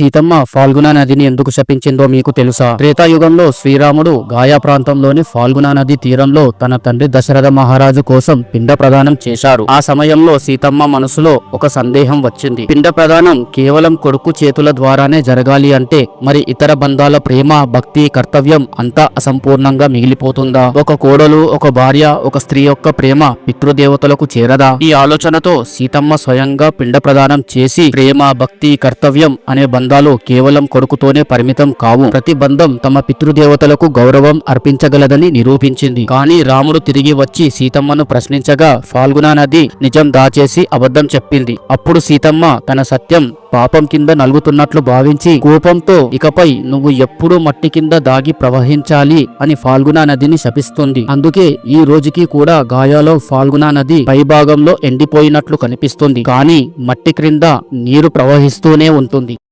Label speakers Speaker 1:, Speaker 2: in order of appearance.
Speaker 1: సీతమ్మ ఫాల్గునా నదిని ఎందుకు శపించిందో మీకు తెలుసా? త్రేతాయుగంలో శ్రీరాముడు గాయా ప్రాంతంలోని ఫాల్గునా నది తీరంలో తన తండ్రి దశరథ మహారాజు కోసం పిండ ప్రదానం చేశారు. ఆ సమయంలో సీతమ్మ మనసులో ఒక సందేహం వచ్చింది. పిండ ప్రదానం కేవలం కొడుకు చేతుల ద్వారానే జరగాలి అంటే మరి ఇతర బంధాల ప్రేమ భక్తి కర్తవ్యం అంతా అసంపూర్ణంగా మిగిలిపోతుందా? ఒక కోడలు ఒక భార్య ఒక స్త్రీ యొక్క ప్రేమ పితృదేవతలకు చేరదా? ఈ ఆలోచనతో సీతమ్మ స్వయంగా పిండ ప్రదానం చేసి ప్రేమ భక్తి కర్తవ్యం అనే బంధాలు కేవలం కొడుకుతోనే పరిమితం కావు. ప్రతి బంధం తమ పితృదేవతలకు గౌరవం అర్పించగలదని నిరూపించింది. కానీ రాముడు తిరిగి వచ్చి సీతమ్మను ప్రశ్నించగా ఫాల్గునా నది నిజం దాచేసి అబద్ధం చెప్పింది. అప్పుడు సీతమ్మ తన సత్యం పాపం కింద నలుగుతున్నట్లు భావించి కోపంతో ఇకపై నువ్వు ఎప్పుడూ మట్టి కింద దాగి ప్రవహించాలి అని ఫాల్గునా నదిని శపిస్తుంది. అందుకే ఈ రోజుకి కూడా గాయాలో ఫాల్గునా నది పైభాగంలో ఎండిపోయినట్లు కనిపిస్తుంది. కానీ మట్టి క్రింద నీరు ప్రవహిస్తూనే ఉంటుంది.